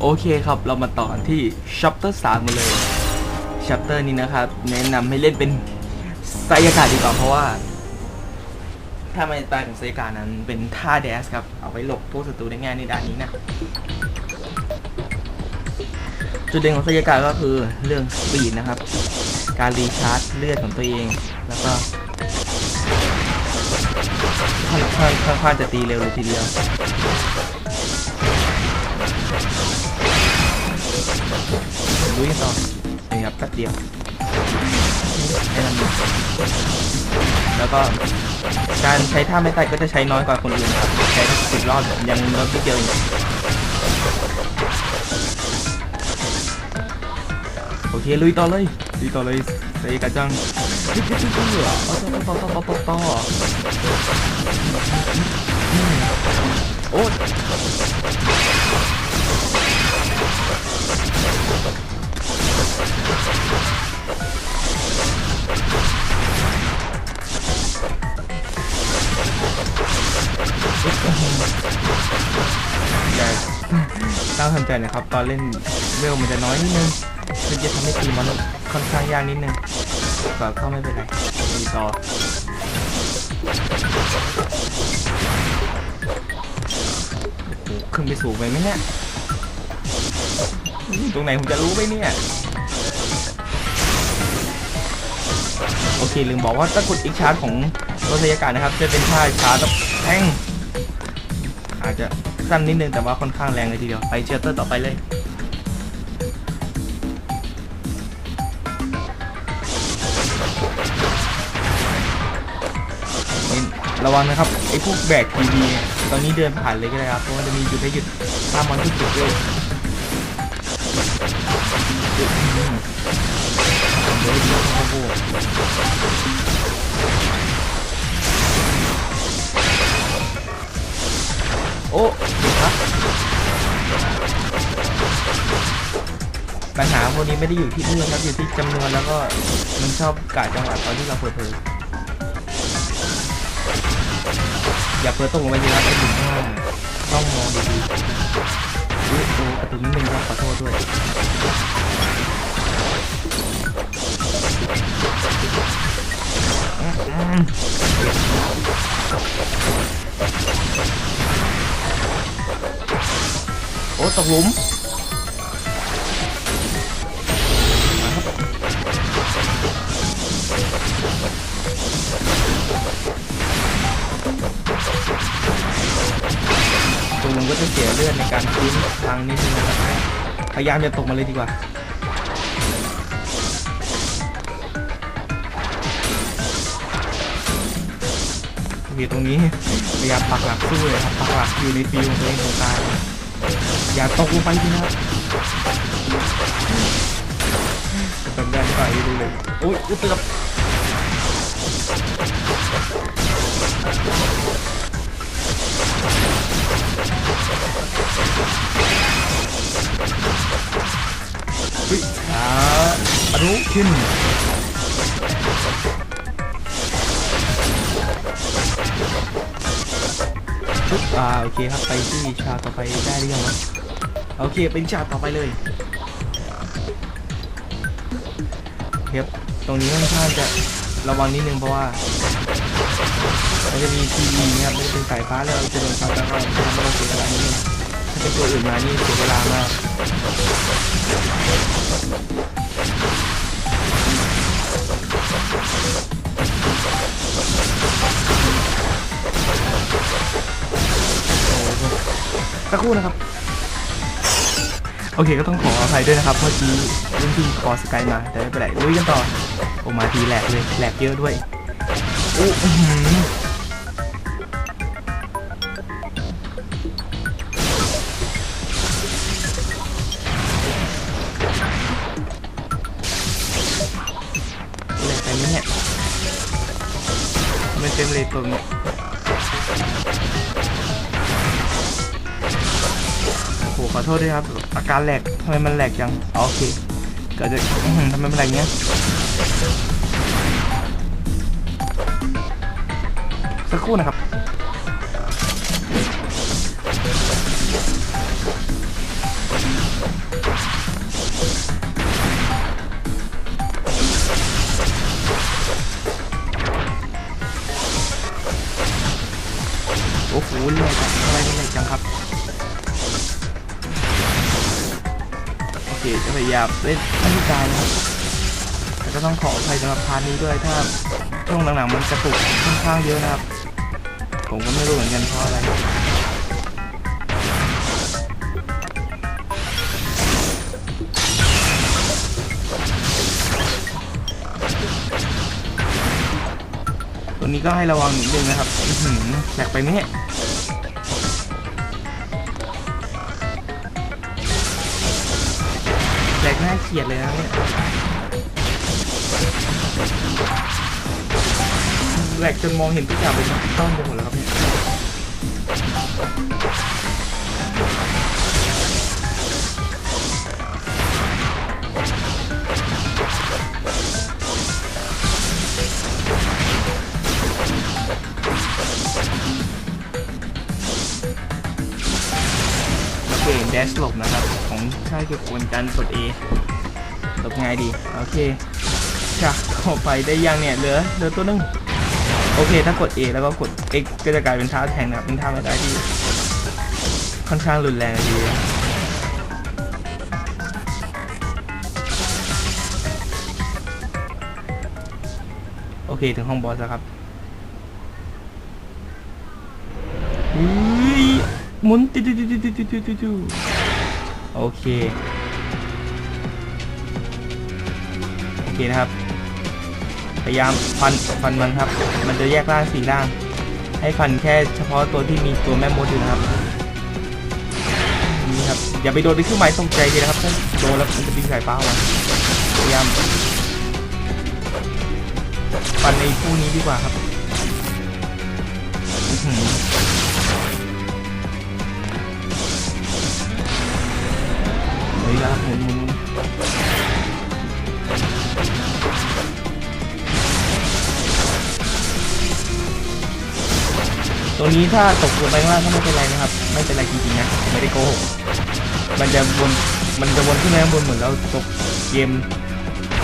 โอเคครับ เรามาต่อที่ชัปเตอร์สามกันเลยชัปเตอร์นี้นะครับแนะนำให้เล่นเป็นไซยากาดีกว่าเพราะว่า ถ้าไม่ตายของไซยากานั้นเป็นท่าแดสครับ เอาไว้หลบพวกศัตรูได้ง่ายในด้านนี้นะ จุดเด่นของไซยากาก็คือเรื่องสปีดนะครับ การรีชาร์จเลือดของตัวเอง แล้วก็ค่อนข้างค่อนข้างจะตีเร็วเลยทีเดียว ลุยกันต่อนี่ครับแป๊บเดียวแค่นั้นเองแล้วก็การใช้ท่าไม่ตายก็จะใช้น้อยกว่าคนอื่นครับใช้สิบรอบยังลดนิดเดียวเองโอเคลุยต่อเลยลุยต่อเลยใส่กระจังจิ๊บจิ๊บจิ๊บจิ๊บต่อต่อต่อต่อต่อต่อโอ้ ต่ต้องทำใจนะครับ ตอนเล่นเวลมันจะน้อยนิดนึงมันจะทำให้ตีมันค่อนข้างยากนิดนึงก็เข้าไม่เป็นไรลุยต่อขึ้นไปสูงไปไหมเนี่ย ตรงไหนผมจะรู้ไหมเนี่ย โอเค ลืมบอกว่าถ้ากดอีกชาร์จของรถพยากาศนะครับ จะเป็นท่าชาร์จแบบแท่งอาจจะ สั้นนิดนึงแต่ว่าค่อนข้างแรงเลยทีเดียว ไปเชลเตอร์ต่อไปเลย ระวังนะครับ ไอ้พวกแบกทีวีตอนนี้เดินผ่านเลยก็ได้ครับ เพราะว่าจะมีหยุดให้หยุดตามมันทุกจุดเลยหยุดอืมเดี๋ยวยโอ้โห โอ้ครับปัญหาพวกนี้ไม่ได้อยู่ที่เรื่องครับอยู่ที่จำนวนแล้วก็มันชอบกาดจังหวะตอนที่เราเผลอๆอย่าเปิดตกลงไปดีครับไอ้ถุงข้างล่างต้องมองดีๆอุ๊ยโอ้กระตุนิดนึงครับขอโทษด้วย ตกหลุมตกหลุมก็จะเสียเลือดในการพื้นทางนิดนึงนะครับพยายามจะตกมาเลยดีกว่าโอเคตรงนี้พยายามปักหลักสู้เลยครับปักหลักอยู่ในฟิวของตัวเองตรงกลาง อย่าตกลงไปทีนะครับจำได้หรือเปดูเลยโอ้ยอุ๊ยเตอบเฮ้ยขาอนุขึ้นปุ๊บอ่าโอเคครับ ไปที่ชาต่อไปได้หรือยังวะ โอเคเป็นชาต่อไปเลยครับตรงนี้ค่อนข้างจะระวังนิดนึงเพราะว่ามันจะมีทีวีนะครับไม่เป็นสายฟ้าแล้วจะโดนช็อตแล้วก็ทำให้เราเสียเวลานิดนึงถ้าเป็นตัวอื่นมานี่เสียเวลามากสักครู่นะครับ โอเคก็ต้องขออภัยด้วยนะครับเมื่อกี้รุ่นพี่คอสกายมาแต่ไม่เป็นไรลุยกันต่อโอมาทีแหลกเลยแหลกเยอะด้วยอู้อื้อหแหลกไปไหมเนี่ยไม่เต็มเลยตัวนี้ ขอโทษด้วยครับอาการแหลกทำไมมันแหลกจังโอเคเกิดจะทำไมมันแหลกเนี้ยสักครู่นะครับโอ้โหเลยอะไรเลยจังครับ คจะพยายามเล่นไม่ให้ตายนะครับแต่ก็ต้องขออภัยสำหรับพาร์ทนี้ด้วยถ้าช่วงหลังๆมันกระตุกค่อนข้างเยอะนะครับ ผมก็ไม่รู้เหมือนกันเพราะอะไรตัวนี้ก็ให้ระวังนิดนึงนะครับหือแหลกไปไหมเนี่ย กียดเลยนะเนี่ยแหลกจนมองเห็นทุกอย่างเป็นดิจิตอลไปหมดแล้วครับเนี่ยโอเคแดชหลบนะครับ ของค่ายเกี่ยวกับการกด A หลบง่ายดี โอเคจ้ะต่อไปได้ยังเนี่ย เหลือ เหลือตัวนึง โอเค ถ้ากด A แล้วก็กด X ก็จะกลายเป็นท่าแทงนะครับ เป็นท่าไม่ได้ที่ ค่อนข้างรุนแรงดีโอเค ถึงห้องบอสแล้วครับหมุนติดติดติดโอเค เคนะครับ พยายามฟันฟันมันครับ มันจะแยกร่างสี่ร่าง ให้ฟันแค่เฉพาะตัวที่มีตัวแม่มดอยู่นะครับนี่ครับอย่าไปโดนในเครื่องหมายตกใจเลยนะครับถ้าโดนแล้วมันจะบินสายฟ้าออกมาพยายามฟันในคู่นี้ดีกว่าครับ ตัวนี้ถ้าตกลงไปข้างล่างก็ไม่เป็นไรนะครับ ไม่เป็นไรจริงๆนะไม่ได้โกหกมันจะวนมันจะวนขึ้นมาข้างบนเหมือนเราตกเกม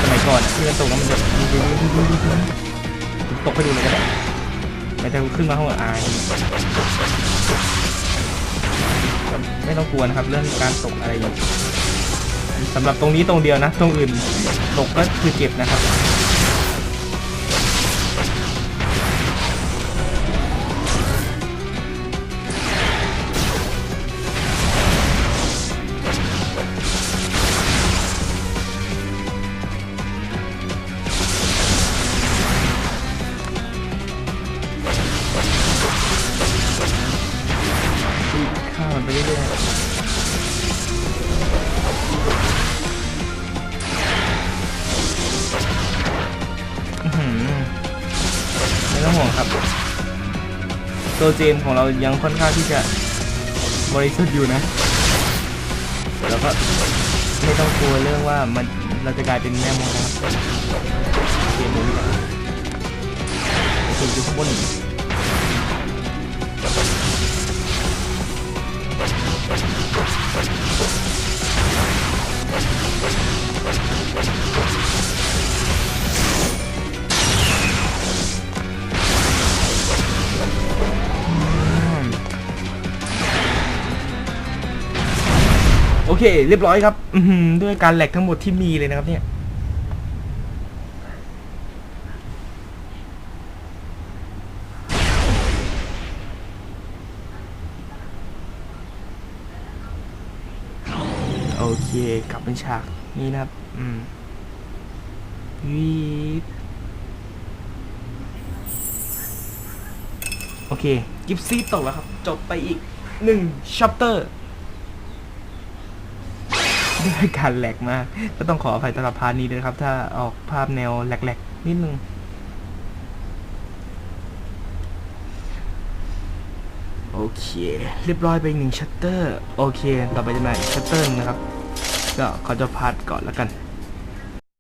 สมัยก่อนที่มันตกแล้วมันจะตกไปดูเลยก็ได้มันจะขึ้นมาข้างบนอายไม่ต้องกลัวนะครับ เรื่องการตกอะไรอย่างสำหรับตรงนี้ตรงเดียวนะ ตรงอื่นตกก็คือเก็บนะครับ ตัวเจมของเรายังค่อนข้างที่จะบริสุทธิ์อยู่นะแล้วก็ไม่ต้องกลัวเรื่องว่ามันเราจะกลายเป็นแม่มดนะครับเกมนี้นะครับโอเคอยู่ข้างบน เค เรียบร้อยครับ อืด้วยการแหลกทั้งหมดที่มีเลยนะครับ เนี่ยโอเคกลับเป็นฉากนี้นะครับ อืมวีดโอเค กิฟซี่ตกแล้วครับ จบไปอีกหนึ่งชัปเตอร์ ด้วยการแหลกมากก็ต้องขออภัยสำหรับพาร์ทนี้ด้วยครับ ถ้าออกภาพแนวแหลกๆ นิดนึง โอเค เรียบร้อยไปหนึ่งชัตเตอร์ โอเค ต่อไปจะมาอีกชัตเตอร์นะครับ ก็ขอจะพาร์ทก่อนแล้วกัน